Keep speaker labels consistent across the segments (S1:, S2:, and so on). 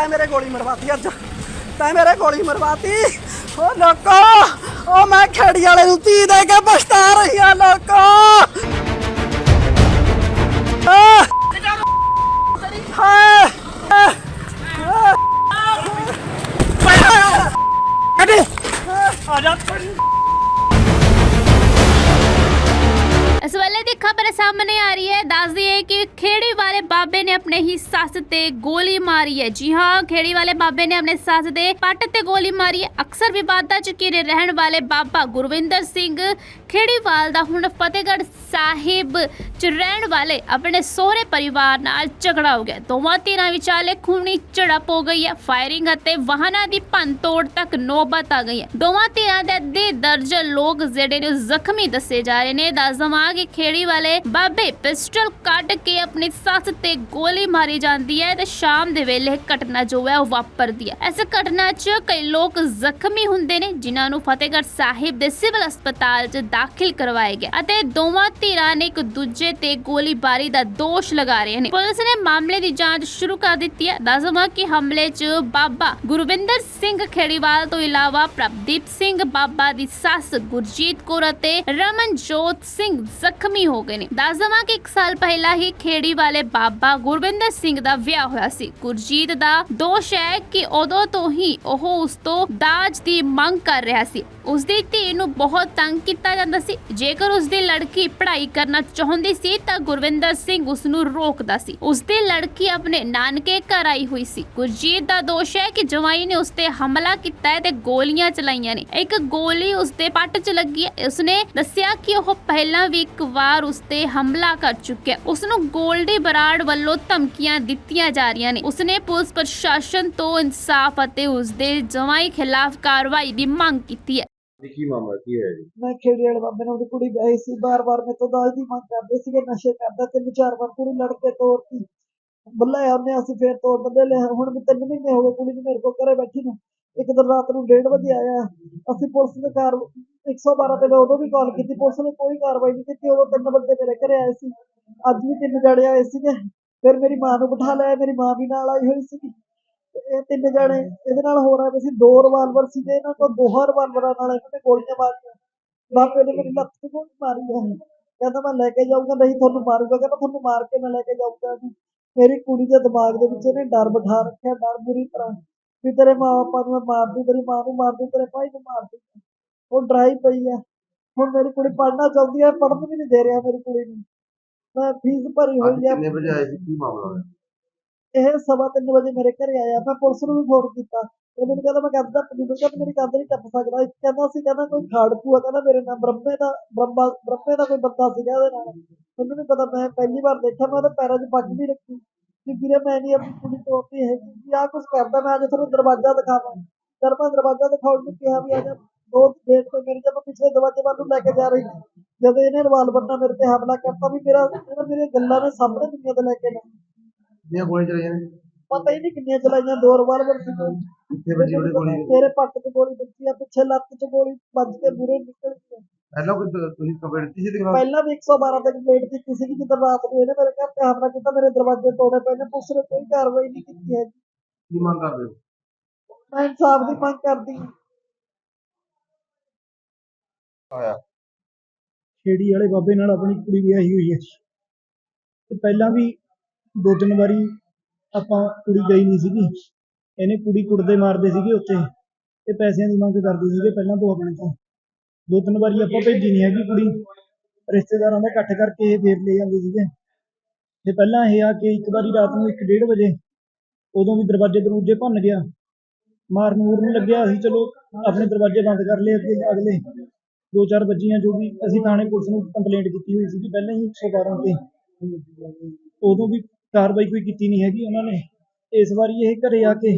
S1: ਤੈਂ ਮੇਰੇ ਗੋਲੀ ਮਰਵਾਤੀ ਅੱਜ। ਤੈਂ ਮੇਰੇ ਗੋਲੀ ਮਰਵਾਤੀ। ਓ ਲੋਕੋ, ਓ ਮੈਂ ਖੇੜੀ ਵਾਲੇ ਨੂੰ ਤੀ ਦੇ ਕੇ ਪਛਤਾ ਰਹੀ ਆ ਲੋਕੋ। ਆ! ਹਾਏ। ਆ! ਕੱਢ ਆ ਜਾ।
S2: ਖਬਰ ਸਾਹਮਣੇ ਆ ਰਹੀ ਹੈ। ਦੱਸ ਦਈਏ ਕਿ ਖੇੜੀ ਵਾਲੇ ਬਾਬੇ ਨੇ ਆਪਣੇ ਹੀ ਸੱਸ ਤੇ ਗੋਲੀ ਮਾਰੀ ਹੈ। ਜੀ ਹਾਂ, ਖੇੜੀ ਵਾਲੇ ਬਾਬੇ ਨੇ ਆਪਣੇ ਸੱਸ ਦੇ ਪੱਟ ਤੇ ਗੋਲੀ ਮਾਰੀ ਹੈ। ਅਕਸਰ ਵਿਵਾਦਾਂ ਚ ਘਿਰੇ ਰਹਿਣ ਵਾਲੇ ਬਾਬਾ ਗੁਰਵਿੰਦਰ ਸਿੰਘ ਖੇੜੀਵਾਲ ਦਾ ਹੁਣ ਫਤਿਹਗੜ੍ਹ ਸਾਹਿਬ ਚ ਰਹਿਣ ਵਾਲੇ ਆਪਣੇ ਸਹੁਰੇ ਪਰਿਵਾਰ ਨਾਲ ਝਗੜਾ ਹੋ ਗਿਆ। ਦੋਵਾਂ ਧਿਰਾਂ ਵਿਚਾਲੇ ਖੂਨੀ ਝੜਪ ਹੋ ਗਈ ਹੈ। ਫਾਇਰਿੰਗ ਅਤੇ ਵਾਹਨਾਂ ਦੀ ਭੰਨਤੋੜ ਤੱਕ ਨੌਬਤ ਆ ਗਈ ਹੈ। ਦੋਵਾਂ ਧਿਰਾਂ ਦੇ ਅੱਧੇ ਦਰਜਨ ਲੋਕ ਜਿਹੜੇ ਨੇ ਜ਼ਖਮੀ ਦੱਸੇ ਜਾ ਰਹੇ ਨੇ। ਦੱਸ ਦਵਾਂ ਕਿ ਖੇੜੀ ਵਾਲੇ ਬਾਬੇ ਪਿਸਟਲ ਕੱਢ ਕੇ ਆਪਣੀ ਸੱਸ ਤੇ ਗੋਲੀ ਮਾਰੀ ਜਾਂਦੀ ਹੈ ਤੇ ਸ਼ਾਮ ਦੇ ਵੇਲੇ ਘਟਨਾ ਜੋ ਹੈ ਉਹ ਵਾਪਰਦੀ ਹੈ। ਇਸ ਘਟਨਾ 'ਚ ਕਈ ਲੋਕ ਜ਼ਖਮੀ ਹੁੰਦੇ ਨੇ, ਜਿਨ੍ਹਾਂ ਨੂੰ ਫਤਿਹਗੜ੍ਹ ਸਾਹਿਬ ਦੇ ਸਿਵਲ ਹਸਪਤਾਲ 'ਚ ਦਾਖਲ ਕਰਵਾਇਆ ਗਏ ਅਤੇ ਦੋਵਾਂ ਧਿਰਾਂ ਨੇ ਇੱਕ ਦੂਜੇ ਤੇ ਗੋਲੀਬਾਰੀ ਦਾ ਦੋਸ਼ ਲਗਾ ਰਹੇ ਨੇ। ਪੁਲਿਸ ਨੇ ਮਾਮਲੇ ਦੀ ਜਾਂਚ ਸ਼ੁਰੂ ਕਰ ਦਿੱਤੀ ਹੈ। ਦੱਸ ਦਵਾਂ ਕਿ ਹਮਲੇ 'ਚ ਬਾਬਾ ਗੁਰਵਿੰਦਰ ਸਿੰਘ ਖੇੜੀਵਾਲ ਤੋਂ ਇਲਾਵਾ ਪ੍ਰਭਦੀਪ ਸਿੰਘ ਬਾਬਾ ਦੀ ਸੱਸ ਗੁਰਜੀਤ ਕੌਰ ਅਤੇ ਰਮਨਜੋਤ ਸਿੰਘ ਜ਼ਖਮੀ ਹੋ ਗਏ ਨੇ। ਦੱਸ ਦਵਾਂ ਕਿ 1 ਸਾਲ ਪਹਿਲਾਂ ਹੀ ਖੇੜੀ ਵਾਲੇ ਬਾਬਾ ਗੁਰਵਿੰਦਰ ਸਿੰਘ ਦਾ ਵਿਆਹ ਹੋਇਆ ਸੀ। ਗੁਰਜੀਤ ਦਾ ਦੋਸ਼ ਹੈ ਕਿ ਉਦੋਂ ਤੋਂ ਹੀ ਉਹ ਉਸ ਤੋਂ ਦਾਜ ਦੀ ਮੰਗ ਕਰ ਰਿਹਾ ਸੀ। ਉਸ ਦੀ ਧੀ ਨੂੰ ਬਹੁਤ ਤੰਗ ਕੀਤਾ ਜਾਂਦਾ ਸੀ। ਜੇਕਰ ਉਸ ਦੀ ਲੜਕੀ ਪੜ੍ਹਾਈ ਕਰਨਾ ਚਾਹੁੰਦੀ ਸੀ ਤਾਂ ਗੁਰਵਿੰਦਰ ਸਿੰਘ ਉਸ ਨੂੰ ਰੋਕਦਾ ਸੀ। ਉਸ ਦੀ ਲੜਕੀ ਆਪਣੇ ਨਾਨਕੇ ਘਰ ਆਈ ਹੋਈ ਸੀ। ਗੁਰਜੀਤ ਦਾ ਦੋਸ਼ ਹੈ ਕਿ ਜਵਾਈ ਨੇ ਉਸ ਤੇ ਹਮਲਾ ਕੀਤਾ ਹੈ ਤੇ ਗੋਲੀਆਂ ਚਲਾਈਆਂ ਨੇ। ਇੱਕ ਗੋਲੀ ਉਸ ਦੇ ਪੱਟ 'ਚ ਲੱਗੀ ਹੈ। ਉਸਨੇ ਦੱਸਿਆ ਕਿ ਉਹ ਪਹਿਲਾਂ ਵੀ ਇੱਕ ਵਾਰ ਉਸ ਤੇ ਹਮਲਾ ਕਰ ਚੁੱਕਿਆ ਉਸ ਨੂੰ ਗੋਲਡੀ ਬਰਾੜ ਵੱਲੋਂ ਧਮਕੀਆਂ ਦਿੱਤੀਆਂ ਜਾ ਰਹੀਆਂ ਨੇ। ਉਸਨੇ ਪੁਲਿਸ ਪ੍ਰਸ਼ਾਸਨ ਤੋਂ ਇਨਸਾਫ ਅਤੇ ਉਸ ਦੇ ਜਵਾਈ ਖਿਲਾਫ ਕਾਰਵਾਈ ਦੀ ਮੰਗ ਕੀਤੀ ਹੈ।
S3: ਜੀ ਕੀ ਮਾਮਲਾ, ਕੀ ਹੋਇਆ ਜੀ?
S1: ਮੈਂ ਖੇੜੀ ਵਾਲੇ ਬਾਬੇ ਨਾਲ ਉਹਦੀ ਕੁੜੀ ਵਿਆਹੀ ਸੀ, ਬਾਰ-ਬਾਰ ਮੇਰੇ ਤੋਂ ਦਾਜ ਦੀ ਮੰਗ ਕਰਦੇ ਸੀਗੇ, ਨਸ਼ੇ ਕਰਦਾ, ਤਿੰਨ ਚਾਰ ਵਾਰ ਕੁੜੀ ਲੜ ਕੇ ਤੋਰਤੀ। ਬੱਲੇ ਉਹਨੇ ਅਸੀਂ ਫੇਰ ਤੋੜ ਬੰਦੇ ਲਿਆ ਹੁਣ ਵੀ ਤਿੰਨ ਮਹੀਨੇ ਹੋ ਗਏ ਕੁੜੀ ਨੂੰ ਮੇਰੇ ਕੋਲ ਘਰੇ ਬੈਠੀ ਨੂੰ। ਇੱਕ ਦਿਨ ਰਾਤ ਨੂੰ 1:30 ਵਜੇ ਆਇਆ, ਅਸੀਂ ਪੁਲਿਸ ਦੇ ਕਾਰ 112 ਤੇ ਮੈਂ ਉਦੋਂ ਵੀ ਕਾਲ ਕੀਤੀ, ਪੁਲਿਸ ਨੇ ਕੋਈ ਕਾਰਵਾਈ ਨਹੀਂ ਕੀਤੀ, ਉਦੋਂ ਤਿੰਨ ਬੰਦੇ ਮੇਰੇ ਘਰੇ ਆਏ ਸੀ। ਅੱਜ ਵੀ ਤਿੰਨ ਜਣੇ ਆਏ ਸੀਗੇ, ਫਿਰ ਮੇਰੀ ਮਾਂ ਨੂੰ ਬਿਠਾ ਲਿਆ, ਮੇਰੀ ਮਾਂ ਵੀ ਨਾਲ ਆਈ ਹੋਈ ਸੀਗੀ। ਇਹ ਤਿੰਨ ਜਣੇ ਇਹਦੇ ਨਾਲ ਹੋ ਰਹੇ ਸੀ ਦੋ ਰਿਵਾਲਵਰ ਸੀਗੇ ਇਹਨਾਂ ਕੋਲ ਦੋਹਾਂ ਰਿਵਾਲਵਰਾਂ ਨਾਲ ਇਹਨਾਂ ਨੇ ਗੋਲੀਆਂ ਮਾਰੀਆਂ। ਬਾਪੇ ਨੇ ਮੇਰੀ ਲੱਤ ਤੇ ਗੋਲੀ ਮਾਰੀ ਹੈ ਕਹਿੰਦਾ ਮੈਂ ਲੈ ਕੇ ਜਾਊਂਗਾ ਨਹੀਂ ਤੁਹਾਨੂੰ ਮਾਰੂਗਾ। ਕਹਿੰਦਾ ਤੁਹਾਨੂੰ ਮਾਰ ਕੇ ਮੈਂ ਲੈ ਕੇ ਜਾਊਂਗਾ ਜੀ। ਮੇਰੀ ਕੁੜੀ ਦੇ ਦਿਮਾਗ ਦੇ ਵਿੱਚ ਇਹਨੇ ਡਰ ਬਿਠਾ ਰੱਖਿਆ ਡਰ ਬੁਰੀ ਤਰ੍ਹਾਂ। ਵੀ ਤੇਰੇ ਮਾਂ ਬਾਪਾ ਨੂੰ ਮੈਂ ਮਾਰ ਦੂੰ ਤੇਰੀ ਮਾਂ ਨੂੰ ਮਾਰ ਦੂੰ ਤੇਰੇ ਭਾਈ ਨੂੰ ਮਾਰ ਦੂੰ ਉਹ ਡਰਾਈ ਪਈ ਹੈ ਹੁਣ ਮੇਰੀ ਕੁੜੀ ਪੜ੍ਹਨਾ ਚਾਹੁੰਦੀ ਹੈ ਪੜ੍ਹਨ ਵੀ ਨਹੀਂ ਦੇ ਰਿਹਾ ਮੇਰੀ ਕੁੜੀ ਨੂੰ। ਮੈਂ ਫੀਸ ਭਰੀ ਹੋਈ ਹੈ
S3: ਕਿੰਨੇ ਵਜੇ ਆਏ ਸੀ? ਕੀ ਮਾਮਲਾ ਹੋਇਆ?
S1: ਇਹ ਸਵਾ ਤਿੰਨ ਵਜੇ ਮੇਰੇ ਘਰੇ ਆਇਆ, ਮੈਂ ਪੁਲਿਸ ਨੂੰ ਵੀ ਫੋਨ ਕੀਤਾ। ਤੇ ਮੈਨੂੰ ਕਹਿੰਦਾ, ਮੈਂ ਕੰਧ ਟੱਪ ਨਹੀਂ ਮੇਰੀ ਕੰਧ ਨਹੀਂ ਟੱਪ ਸਕਦਾ। ਕਹਿੰਦਾ ਸੀ, ਕਹਿੰਦਾ ਕੋਈ ਖਾੜਕੂ ਆ ਕਹਿੰਦਾ ਮੇਰੇ ਨਾਲ ਬ੍ਰਹਮੇ ਦਾ, ਬ੍ਰਹਮਾ, ਬ੍ਰਹਮੇ ਦਾ ਕੋਈ ਬੰਦਾ ਸੀਗਾ ਇਹਦੇ ਨਾਲ। ਮੈਨੂੰ ਨਹੀਂ ਪਤਾ, ਮੈਂ ਪਹਿਲੀ ਵਾਰ ਦੇਖਿਆ, ਮੈਂ ਉਹਦੇ ਪੈਰਾਂ 'ਚ ਪੱਗ ਵੀ ਰੱਖੀ। ਕਿ ਵੀਰੇ, ਮੈਂ ਨਹੀਂ ਆਪਣੀ ਕੁੜੀ ਤੋੜਦੀ ਹੈਗੀ ਵੀ ਆਹ ਕੁਛ ਕਰਦਾ, ਮੈਂ ਅੱਜ ਤੁਹਾਨੂੰ ਦਰਵਾਜ਼ਾ ਦਿਖਾਵਾਂ। ਜਦ ਮੈਂ ਦਰਵਾਜ਼ਾ ਦਿਖਾਉਣ ਨੂੰ ਕਿਹਾ ਵੀ ਅੱਜ ਜਾ, ਦੋ ਗੇਟ ਤੇ ਮੇਰੀ ਜਦ ਪਿਛਲੇ ਦਰਵਾਜ਼ੇ ਵੱਲ ਨੂੰ ਲੈ ਕੇ ਜਾ ਰਹੀ ਜਦੋਂ ਇਹਨੇ ਰਿਵਾਲਵਰ ਨਾਲ ਮੇਰੇ ਤੇ ਹਮਲਾ ਕਰਤਾ ਵੀ ਮੇਰਾ, ਇਹਨੇ ਮੇਰੀਆਂ ਗੱਲਾਂ ਨੇ ਸਾਹਮਣੇ ਦੁਨੀਆ ਤੇ ਲੈ ਕੇ ਨਾ
S3: ਕਿੰਨੀਆਂ ਗੋਲੀਆਂ ਚਲਾਈਆਂ ਨੇ?
S1: ਪਤਾ ਹੀ ਨਹੀਂ ਕਿੰਨੀਆਂ ਚਲਾਈਆਂ ਦੋ ਰਿਵਾਲਵਰ ਸੀ।
S3: ਕਿੱਥੇ ਵੱਜੀ ਉਹਦੀ ਗੋਲੀ?
S1: ਮੇਰੇ ਪੱਟ ਤੇ ਗੋਲੀ ਵੱਜੀ ਆ ਪਿੱਛੇ ਲੱਤ 'ਚ ਗੋਲੀ ਵੱਜ ਕੇ ਬੁਰੇ ਨਿਕਲ ਗਈ।
S3: ਪਹਿਲਾਂ ਕੋਈ ਤੁਸੀਂ ਕੰਪਲੇਂਟ ਦਿੱਤੀ ਸੀ ਦਿਖਾ
S1: ਪਹਿਲਾਂ ਵੀ 112 ਤੇ ਕੰਪਲੇਂਟ ਕੀਤੀ ਸੀ ਜਦੋਂ ਰਾਤ ਨੂੰ ਇਹਨੇ ਮੇਰੇ ਘਰ ਤੇ ਹਮਲਾ ਕੀਤਾ ਮੇਰੇ ਦਰਵਾਜ਼ੇ ਤੋੜੇ ਪਏ ਨੇ ਪੁਲਿਸ ਨੇ ਕੋਈ ਕਾਰਵਾਈ ਨਹੀਂ ਕੀਤੀ ਹੈ
S3: ਕੀ ਮੰਗ ਕਰਦੇ ਹੋ?
S1: ਮੈਂ ਇਨਸਾਫ ਦੀ ਮੰਗ ਕਰਦੀ ਹਾਂ।
S3: ਆਇਆ।
S4: ਛੇੜੀ ਵਾਲੇ ਬਾਬੇ ਨਾਲ ਆਪਣੀ ਕੁੜੀ ਵਿਆਹੀ ਹੋਈ ਹੈ ਤੇ ਪਹਿਲਾਂ ਵੀ ਦੋ ਤਿੰਨ ਵਾਰੀ ਆਪਾਂ ਕੁੜੀ ਗਈ ਨਹੀਂ ਸੀਗੀ। ਇਹਨੇ ਕੁੜੀ ਕੁੱਟਦੇ ਮਾਰਦੇ ਸੀਗੇ ਉੱਥੇ। ਤੇ ਪੈਸਿਆਂ ਦੀ ਮੰਗ ਕਰਦੇ ਸੀਗੇ ਪਹਿਲਾਂ ਤੋਂ ਆਪਣੇ ਤੋਂ। ਦੋ ਤਿੰਨ ਵਾਰੀ ਆਪਾਂ ਭੇਜੀ ਨਹੀਂ ਹੈਗੀ ਕੁੜੀ। ਰਿਸ਼ਤੇਦਾਰਾਂ ਦਾ ਇਕੱਠ ਕਰਕੇ ਇਹ ਫੇਰ ਲੈ ਜਾਂਦੇ ਸੀਗੇ। ਤੇ ਪਹਿਲਾਂ ਇਹ ਆ ਕੇ ਇੱਕ ਵਾਰੀ ਰਾਤ ਨੂੰ 1:30 ਵਜੇ ਉਦੋਂ ਵੀ ਦਰਵਾਜ਼ੇ ਦਰੂਜੇ ਭੰਨ ਗਿਆ। ਮਾਰਨ ਮੂਰਨ ਲੱਗਿਆ ਅਸੀਂ ਚਲੋ ਆਪਣੇ ਦਰਵਾਜ਼ੇ ਬੰਦ ਕਰ ਲਏ ਅੱਗੇ, ਅਗਲੇ। ਦੋ ਚਾਰ ਬੱਜੀਆਂ ਜੋ ਵੀ ਅਸੀਂ ਥਾਣੇ ਪੁਲਿਸ ਨੂੰ ਕੰਪਲੇਂਟ ਕੀਤੀ ਹੋਈ ਸੀ ਪਹਿਲਾਂ ਹੀ 112 ਤੇ। ਉਦੋਂ ਵੀ ਕਾਰਵਾਈ ਕੋਈ ਕੀਤੀ ਨਹੀਂ ਹੈਗੀ ਉਹਨਾਂ ਨੇ। ਇਸ ਵਾਰੀ ਇਹ ਘਰੇ ਆ ਕੇ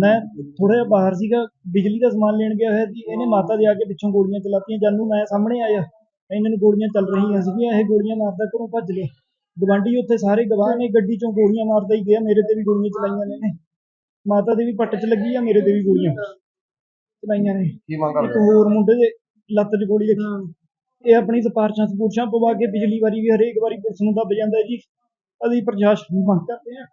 S4: ਮੈਂ ਥੋੜਾ ਜਿਹਾ ਬਾਹਰ ਸੀਗਾ ਬਿਜਲੀ ਦਾ ਸਮਾਨ ਲੈਣ ਗਿਆ ਹੋਇਆ ਸੀ ਇਹਨੇ ਮਾਤਾ ਦੇ ਆ ਕੇ ਪਿੱਛੋਂ ਗੋਲੀਆਂ ਚਲਾਤੀਆਂ ਜਦ ਨੂੰ ਮੈਂ ਸਾਹਮਣੇ ਆਇਆ। ਇਹਨਾਂ ਨੂੰ ਗੋਲੀਆਂ ਚੱਲ ਰਹੀਆਂ ਸੀਗੀਆਂ ਇਹ ਗੋਲੀਆਂ ਮਾਰਦਾ ਘਰੋਂ ਭੱਜ ਲਏ ਗਵਾਂਢੀ ਉੱਥੇ ਸਾਰੇ ਗਵਾਹ ਨੇ ਗੱਡੀ ਚੋਂ ਗੋਲੀਆਂ ਮਾਰਦਾ ਹੀ ਗਿਆ ਮੇਰੇ ਤੇ ਵੀ ਗੋਲੀਆਂ ਚਲਾਈਆਂ ਨੇ। ਮਾਤਾ ਦੇ ਵੀ ਪੱਟ 'ਚ ਲੱਗੀ ਆ ਮੇਰੇ ਤੇ ਵੀ ਗੋਲੀਆਂ ਚਲਾਈਆਂ ਨੇ।
S3: ਕੀ ਮੰਗ
S4: ਇੱਕ
S3: ਕਰਦੇ
S4: ਹੋਰ ਮੁੰਡੇ ਦੇ ਲੱਤ 'ਚ ਗੋਲੀ ਲੱਗੀ। ਇਹ ਆਪਣੀ ਸਿਫਾਰਸ਼ਾਂ ਸਪੂਰਸ਼ਾਂ ਪਵਾ ਕੇ ਪਿਛਲੀ ਵਾਰੀ ਵੀ ਹਰੇਕ ਵਾਰੀ ਪੁਲਿਸ ਨੂੰ ਦੱਬ ਜਾਂਦਾ ਜੀ। ਅਸੀਂ ਪ੍ਰਸ਼ਾਸਨ ਨੂੰ ਮੰਗ ਕਰਦੇ ਹਾਂ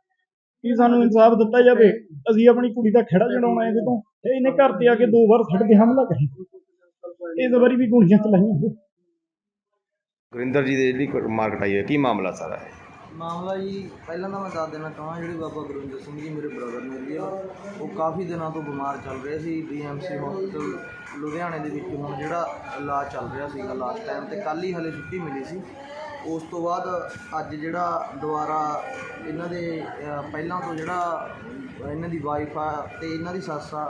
S4: ਕਿ ਸਾਨੂੰ ਇਨਸਾਫ ਦਿੱਤਾ ਜਾਵੇ। ਅਸੀਂ ਆਪਣੀ ਕੁੜੀ ਦਾ ਖੇੜਾ ਛਡਾਉਣਾ ਇਹਦੇ ਤੋਂ ਤੇ ਇਹਨੇ ਘਰ ਤੇ ਆ ਕੇ ਦੋ ਵਾਰ ਸਾਡੇ ਤੇ ਹਮਲਾ ਕਰਿਆ। ਇਸ ਵਾਰੀ ਵੀ ਗੋਲੀਆਂ ਚਲਾਈਆਂ।
S3: ਗੁਰਿੰਦਰ ਜੀ ਦੇ ਜਿਹੜੀ ਮਾਰ ਕਟਾਈ ਹੈ ਕੀ ਮਾਮਲਾ ਸਾਰਾ ਹੈ
S5: ਮਾਮਲਾ ਜੀ ਪਹਿਲਾਂ ਤਾਂ ਮੈਂ ਦੱਸ ਦੇਣਾ ਚਾਹਾਂ ਜਿਹੜੇ ਬਾਬਾ ਗੁਰਿੰਦਰ ਸਿੰਘ ਜੀ ਮੇਰੇ ਬ੍ਰਦਰ ਨੇ ਜੀ ਉਹ ਕਾਫੀ ਦਿਨਾਂ ਤੋਂ ਬਿਮਾਰ ਚੱਲ ਰਹੇ ਸੀ ਡੀਐਮਸੀ ਹਸਪੀਟਲ ਲੁਧਿਆਣੇ ਦੇ ਵਿੱਚ ਹੁਣ ਜਿਹੜਾ ਇਲਾਜ ਚੱਲ ਰਿਹਾ ਸੀਗਾ ਲਾਸਟ ਟਾਈਮ ਤੇ ਕੱਲ ਹੀ ਹਲੇ ਛੁੱਟੀ ਮਿਲੀ ਸੀ। ਉਸ ਤੋਂ ਬਾਅਦ ਅੱਜ ਜਿਹੜਾ ਦੁਬਾਰਾ ਇਹਨਾਂ ਦੇ ਪਹਿਲਾਂ ਤੋਂ ਜਿਹੜਾ ਇਹਨਾਂ ਦੀ ਵਾਈਫ ਆ ਤੇ ਇਹਨਾਂ ਦੀ ਸੱਸ ਆ,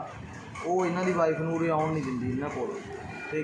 S5: ਉਹ ਇਹਨਾਂ ਦੀ ਵਾਈਫ ਨੂੰ ਉਰੇ ਆਉਣ ਨਹੀਂ ਦਿੰਦੀ ਇਹਨਾਂ ਕੋਲ। ਤੇ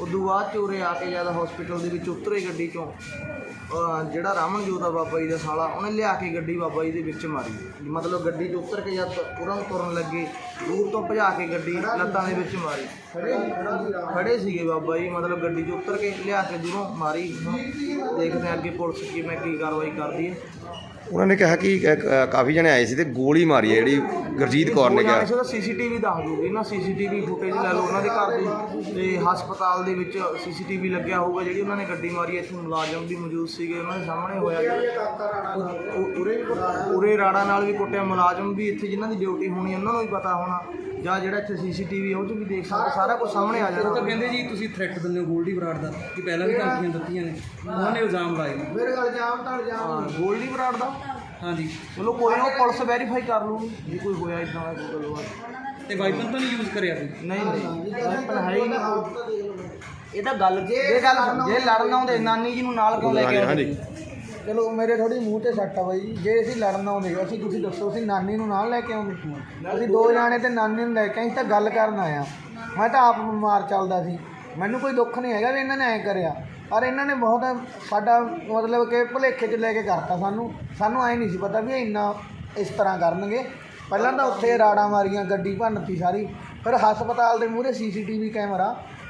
S5: ਉਦੋਂ ਬਾਅਦ ਚ ਉਰੇ ਆ ਕੇ ਜਦ ਹਸਪੀਟਲ ਦੇ ਵਿੱਚ ਉਤਰੇ ਗੱਡੀ ਚੋਂ ਜਿਹੜਾ ਰਾਮਨਜੋਤ ਆ ਬਾਬਾ ਜੀ ਦਾ ਸਾਲਾ, ਉਹਨੇ ਲਿਆ ਕੇ ਗੱਡੀ ਬਾਬਾ ਜੀ ਦੇ ਵਿੱਚ ਮਾਰੀ। ਮਤਲਬ ਗੱਡੀ 'ਚ ਉਤਰ ਕੇ ਜਦ ਉਹਨਾਂ ਤੁਰਨ ਲੱਗੇ, ਦੂਰ ਤੋਂ ਭਜਾ ਕੇ ਗੱਡੀ ਲੱਤਾਂ ਦੇ ਵਿੱਚ ਮਾਰੀ। ਖੜੇ ਸੀਗੇ ਬਾਬਾ ਜੀ, ਮਤਲਬ ਗੱਡੀ 'ਚ ਉਤਰ ਕੇ ਲਿਆ ਕੇ ਦੂਰੋਂ ਮਾਰੀ। ਦੇਖਦੇ ਹਾਂ ਅੱਗੇ ਪੁਲਿਸ ਕਿਵੇਂ ਕੀ ਕਾਰਵਾਈ ਕਰਦੀ ਹੈ।
S3: ਉਹਨਾਂ ਨੇ ਕਿਹਾ ਕਿ ਕ- ਕਾਫੀ ਜਣੇ ਆਏ ਸੀ ਤੇ ਗੋਲੀ ਮਾਰੀ ਹੈ ਜਿਹੜੀ ਗੁਰਜੀਤ ਕੌਰ ਨੇ ਕਿਹਾ।
S5: ਉਹਦਾ ਸੀਸੀਟੀਵੀ ਦੱਸ ਦੂਗੀ ਨਾ, ਸੀਸੀਟੀਵੀ ਫੁਟੇਜ ਲੈ ਲਓ ਉਹਨਾਂ ਦੇ ਘਰ ਦੀ। ਤੇ ਹਸਪਤਾਲ ਦੇ ਵਿੱਚ ਸੀਸੀਟੀਵੀ ਲੱਗਿਆ ਹੋਊਗਾ ਜਿਹੜੀ ਉਹਨਾਂ ਨੇ ਗੱਡੀ ਮਾਰੀ ਇੱਥੇ ਮੁਲਾਜ਼ਮ ਵੀ ਮੌਜੂਦ ਸੀਗੇ, ਉਹਨਾਂ ਦੇ ਸਾਹਮਣੇ ਹੋਇਆ ਉਹ- ਉਹ- ਉਰੇ ਉਰੇ ਰਾੜਾ ਨਾਲ ਵੀ ਕੁੱਟਿਆ, ਮੁਲਾਜ਼ਮ ਵੀ ਇੱਥੇ ਜਿਨ੍ਹਾਂ ਦੀ ਡਿਊਟੀ ਹੋਣੀ ਉਹਨਾਂ ਨੂੰ ਵੀ ਪਤਾ ਹੋਣਾ। ਜਾਂ ਜਿਹੜਾ ਇੱਥੇ ਸੀਸੀਟੀਵੀ ਉਹ 'ਚ ਵੀ ਦੇਖ ਸਕਦੇ ਸਾਰਾ ਕੁਝ ਸਾਹਮਣੇ ਆ
S6: ਉਹ ਤਾਂ
S5: ਜਾਣਾ
S6: ਕਹਿੰਦੇ ਜੀ ਤੁਸੀਂ ਥ੍ਰੈਟ ਦਿੰਦੇ ਹੋ ਗੋਲਡੀ ਬਰਾੜ ਦਾ ਕਿ ਪਹਿਲਾਂ ਵੀ ਧਮਕੀਆਂ ਦਿੱਤੀਆਂ ਨੇ। ਉਹਨਾਂ ਨੇ ਇਲਜ਼ਾਮ ਲਾਏ। ਨੇ
S5: ਮੇਰੇ ਗੱਲ ਜਾਮ ਤਾਂ ਜਾਮ ਗੋਲਡੀ ਬਰਾੜ ਦਾ।
S6: ਹਾਂਜੀ।
S5: ਚਲੋ ਕੋਈ ਨਾ ਉਹ ਪੁਲਿਸ ਵੈਰੀਫਾਈ ਕਰ ਲੂਗੀ ਜੇ ਕੋਈ ਹੋਇਆ ਇਦਾਂ ਦਾ ਕੋਈ ਗੱਲਬਾਤ।
S6: ਤੇ ਵਾਈਪਨ ਤਾਂ ਨਹੀਂ ਯੂਜ਼ ਕਰਿਆ ਕੋਈ
S5: ਨਹੀਂ ਨਹੀਂ। ਵੈਪਨ ਹੈ ਹੀ ਨਹੀਂ। ਇਹ ਤਾਂ ਗੱਲ ਜੇ ਗੱਲ ਜੇ ਲੜਨ ਆਉਂਦੇ ਨਾਨੀ ਜੀ ਨੂੰ ਨਾਲ ਕਿਉਂ ਲੈ ਕੇ ਆਉਂਦੇ
S3: ਹਾਂਜੀ।
S5: ਚਲੋ ਮੇਰੇ ਥੋੜੀ ਮੂੰਹ ਤੇ ਸੱਟ ਆ ਬਾਈ। ਜੀ ਅਸੀਂ ਲੜਨ ਆਉਂਦੇ ਅਸੀਂ ਤੁਸੀਂ ਦੱਸੋ ਅਸੀਂ ਨਾਨੀ ਨੂੰ ਨਾਲ ਲੈ ਕੇ ਆਉਂਦੇ? ਅਸੀਂ ਦੋ ਜਾਣੇ। ਤੇ ਨਾਨੀ ਨੂੰ ਲੈ ਕੇ ਆਏ ਅਸੀਂ ਤਾਂ ਗੱਲ ਕਰਨ ਆਇਆ ਮੈਂ ਤਾਂ ਆਪ ਬਿਮਾਰ ਚੱਲਦਾ ਸੀ। ਮੈਨੂੰ ਕੋਈ ਦੁੱਖ ਨਹੀਂ ਹੈਗਾ ਵੀ ਇਹਨਾਂ ਨੇ ਐਂ ਕਰਿਆ। ਪਰ ਇਹਨਾਂ ਨੇ ਬਹੁਤ ਸਾਡਾ ਮਤਲਬ ਕਿ ਭੁਲੇਖੇ 'ਚ ਲੈ ਕੇ ਕਰਤਾ ਸਾਨੂੰ। ਸਾਨੂੰ ਐਂ ਨਹੀਂ ਸੀ ਪਤਾ ਵੀ ਇਹ ਇੰਨਾ ਇਸ ਤਰ੍ਹਾਂ ਕਰਨਗੇ। ਪਹਿਲਾਂ ਤਾਂ ਉੱਥੇ ਰਾੜਾਂ ਮਾਰੀਆਂ ਗੱਡੀ ਭੰਨਤੀ ਸਾਰੀ। ਫਿਰ ਹਸਪਤਾਲ ਦੇ ਮੂਹਰੇ ਸੀਸੀਟੀਵੀ ਕੈਮਰਾ।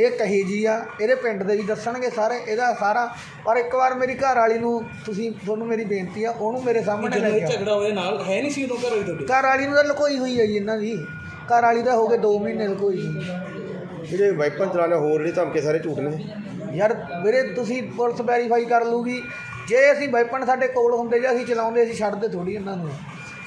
S5: ਇਹ ਕਹੀ ਜੀ ਆ ਇਹਦੇ ਪਿੰਡ ਦੇ ਵੀ ਦੱਸਣਗੇ ਸਾਰੇ ਇਹਦਾ ਸਾਰਾ। ਪਰ ਇੱਕ ਵਾਰ ਮੇਰੀ ਘਰ ਵਾਲੀ ਨੂੰ ਤੁਸੀਂ ਤੁਹਾਨੂੰ ਮੇਰੀ ਬੇਨਤੀ ਆ ਉਹਨੂੰ ਮੇਰੇ ਸਾਹਮਣੇ ਲੈ ਕੇ ਆਓ।
S6: ਝਗੜਾ ਹੋਇਆ ਨਾਲ ਹੈ ਨਹੀਂ ਸੀ ਉਦੋਂ ਘਰ ਹੋਈ ਤੁਹਾਡੇ?
S5: ਘਰ ਵਾਲੀ ਨੂੰ ਤਾਂ ਲੁਕੋਈ ਹੋਈ ਹੈ ਜੀ ਇਹਨਾਂ ਦੀ। ਘਰ ਵਾਲੀ ਤਾਂ ਹੋ ਗਏ 2 ਮਹੀਨੇ ਲੁਕੋਈ।
S3: ਜਿਹੜੇ ਵਾਈਪਨ ਚਲਾਣੇ ਹੋਰ ਜਿਹੜੇ ਧਮਕੇ ਸਾਰੇ ਝੂਠ ਨੇ।
S5: ਯਾਰ ਵੀਰੇ ਤੁਸੀਂ ਪੁਲਿਸ ਵੈਰੀਫਾਈ ਕਰ ਲੂਗੀ ਜੇ ਅਸੀਂ ਵੈਪਨ ਸਾਡੇ ਕੋਲ ਹੁੰਦੇ ਜਾਂ ਅਸੀਂ ਚਲਾਉਂਦੇ ਅਸੀਂ ਛੱਡਦੇ ਥੋੜੀ ਇਹਨਾਂ ਨੂੰ।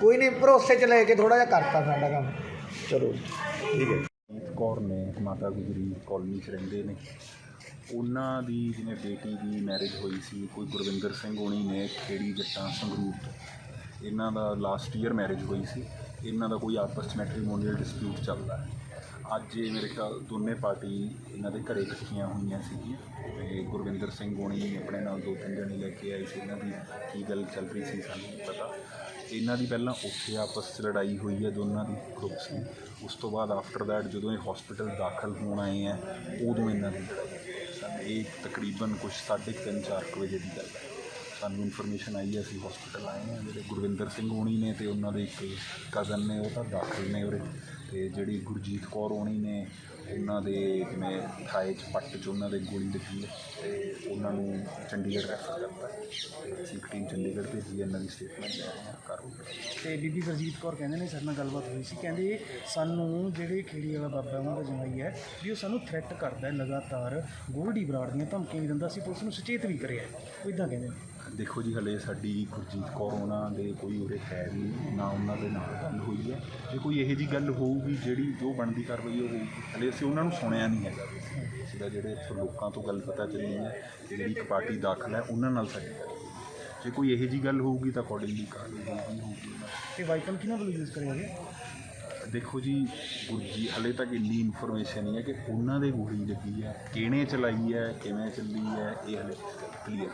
S5: ਕੋਈ ਨਹੀਂ, ਭਰੋਸੇ ਚ ਲੈ ਕੇ ਥੋੜਾ ਜਿਹਾ ਕਰਤਾ ਸਾਡਾ ਕੰਮ।
S3: ਚਲੋ, ਠੀਕ ਹੈ।
S7: ਜੀਤ ਕੌਰ ਨੇ, ਮਾਤਾ ਗੁਜਰੀ ਕਾਲੋਨੀ 'ਚ ਰਹਿੰਦੇ ਨੇ। ਉਹਨਾਂ ਦੀ ਜਿਵੇਂ ਬੇਟੀ ਦੀ ਮੈਰਿਜ ਹੋਈ ਸੀ, ਕੋਈ ਗੁਰਵਿੰਦਰ ਸਿੰਘ ਹੋਣੀ ਨੇ ਖੇੜੀ ਜੱਟਾਂ ਸੰਗਰੂਰ ਤੋਂ। ਇਹਨਾਂ ਦਾ ਲਾਸਟ ਈਅਰ ਮੈਰਿਜ ਹੋਈ ਸੀ। ਇਹਨਾਂ ਦਾ ਕੋਈ ਆਪਸ 'ਚ ਮੈਟਰੀਮੋਨੀਅਲ ਡਿਸਪਿਊਟ ਚੱਲਦਾ ਹੈ। ਅੱਜ ਇਹ ਮੇਰੇ ਖਿਆਲ ਦੋਨੇ ਪਾਰਟੀ ਇਹਨਾਂ ਦੇ ਘਰੇ ਇਕੱਠੀਆਂ ਹੋਈਆਂ ਸੀਗੀਆਂ। ਤੇ ਗੁਰਵਿੰਦਰ ਸਿੰਘ ਹੋਣੀ ਆਪਣੇ ਨਾਲ ਦੋ ਤਿੰਨ ਜਣੇ ਲੈ ਕੇ ਆਏ ਸੀ। ਇਹਨਾਂ ਦੀ ਕੀ ਗੱਲ ਚੱਲ ਰਹੀ ਸੀ ਸਾਨੂੰ ਪਤਾ। ਇਹਨਾਂ ਦੀ ਪਹਿਲਾਂ ਉੱਥੇ ਆਪਸ 'ਚ ਲੜਾਈ ਹੋਈ ਹੈ ਦੋਨਾਂ ਦੀ ਗਰੁੱਪਸ ਦੀ। ਉਸ ਤੋਂ ਬਾਅਦ ਆਫਟਰ ਦੈਟ ਜਦੋਂ ਇਹ ਹਸਪੀਟਲ ਦਾਖਲ ਹੋਣ ਆਏ ਹੈ, ਉਦੋਂ ਇਹਨਾਂ ਦੀ ਲੜਾਈ ਹੋਈ। ਸਾਨੂੰ ਇਹ ਤਕਰੀਬਨ ਕੁਝ 3:30 4 ਵਜੇ ਦੀ ਗੱਲ ਹੈ। ਸਾਨੂੰ ਇਨਫੋਰਮੇਸ਼ਨ ਆਈ ਹੈ, ਅਸੀਂ ਹਸਪੀਟਲ ਆਏ ਹਾਂ। ਜਿਹੜੇ ਗੁਰਵਿੰਦਰ ਸਿੰਘ ਹੋਣੀ ਨੇ ਤੇ ਉਹਨਾਂ ਦੇ ਇੱਕ ਕਜ਼ਨ ਨੇ, ਉਹ ਤਾਂ ਦਾਖਲ ਨੇ ਉਰੇ। ਤੇ ਜਿਹੜੀ ਗੁਰਜੀਤ ਕੌਰ ਹੋਣੀ ਨੇ ਉਹਨਾਂ ਦੇ ਜਿਵੇਂ ਥਾਏ 'ਚ ਪੱਟ 'ਚ ਉਹਨਾਂ ਦੇ ਗੋਲੀ ਲੱਗੀ ਹੈ ਤੇ ਉਹਨਾਂ ਨੂੰ ਚੰਡੀਗੜ੍ਹ ਰੈਫਰ ਕਰਤਾ ਹੈ। ਤੇ ਇੱਕ ਟੀਮ ਚੰਡੀਗੜ੍ਹ ਭੇਜੀ ਹੈ, ਇਹਨਾਂ ਦੀ ਸਟੇਟਮੈਂਟ ਲੈ ਰਹੇ ਹਾਂ ਕਾਰਵਾਈ ਕਰ
S6: ਤੇ ਬੀਬੀ ਗੁਰਜੀਤ ਕੌਰ ਕਹਿੰਦੇ ਨੇ ਸਾਡੇ ਨਾਲ ਗੱਲਬਾਤ ਹੋਈ ਸੀ। ਕਹਿੰਦੇ ਸਾਨੂੰ ਜਿਹੜੇ ਖੇੜੀ ਵਾਲਾ ਬਾਬਾ ਉਹਨਾਂ ਦਾ ਜਮਾਈ ਹੈ ਵੀ ਉਹ ਸਾਨੂੰ ਥ੍ਰੈਟ ਕਰਦਾ ਹੈ ਲਗਾਤਾਰ ਗੋਲਡੀ ਬਰਾੜ ਦੀਆਂ ਧਮਕੀਆਂ ਵੀ ਦਿੰਦਾ ਸੀ ਪੁਲਿਸ ਨੂੰ ਸੁਚੇਤ ਵੀ ਕਰਿਆ ਉਹ ਇਦਾਂ ਕਹਿੰਦੇ ਨੇ।
S7: ਦੇਖੋ ਜੀ ਹਲੇ ਸਾਡੀ ਗੁਰਜੀਤ ਕੌਰ ਉਹਨਾਂ ਦੇ ਕੋਈ ਉਰੇ ਹੈ ਨਹੀਂ ਨਾ ਉਹਨਾਂ ਦੇ ਨਾਲ ਗੱਲ ਹੋਈ ਹੈ ਜੇ ਕੋਈ ਇਹੋ ਜੀ ਗੱਲ ਹੋਊਗੀ ਜਿਹੜੀ ਜੋ ਬਣਦੀ ਕਾਰਵਾਈ ਉਹ ਹੋਊਗੀ ਹਲੇ ਅਸੀਂ ਉਹਨਾਂ ਨੂੰ ਸੁਣਿਆ ਨਹੀਂ ਹੈਗਾ ਅਸੀਂ ਤਾਂ ਜਿਹੜੇ ਇੱਥੋਂ ਲੋਕਾਂ ਤੋਂ ਗੱਲ ਪਤਾ ਚੱਲੀ ਹੈ ਜਿਹੜੀ ਇੱਕ ਪਾਰਟੀ ਦਾਖਲ ਹੈ ਉਹਨਾਂ ਨਾਲ ਸਾਡੀ ਗੱਲ ਹੋਈ। ਜੇ ਕੋਈ ਇਹੋ ਜੀ ਗੱਲ ਹੋਊਗੀ ਤਾਂ ਅਕੋਰਡਿੰਗਲੀ ਕਾਰਵਾਈ ਹੋਊਗੀ ਹੋਊਗੀ।
S6: ਤੇ ਵਾਈਪਨ ਕਿਹਨਾਂ ਵੱਲੋਂ ਯੂਜ਼ ਕਰਿਆ ਗਿਆ
S7: ਦੇਖੋ ਜੀ ਗੁਰਜੀ ਹਲੇ ਤੱਕ ਇੰਨੀ ਇਨਫੋਰਮੇਸ਼ਨ ਨਹੀਂ ਹੈ ਕਿ ਉਹਨਾਂ ਦੇ ਗੋਲੀ ਲੱਗੀ ਹੈ ਕਿਹਨੇ ਚਲਾਈ ਹੈ ਕਿਵੇਂ ਚੱਲੀ ਹੈ ਇਹ ਹਲੇ ਕਲੀਅਰ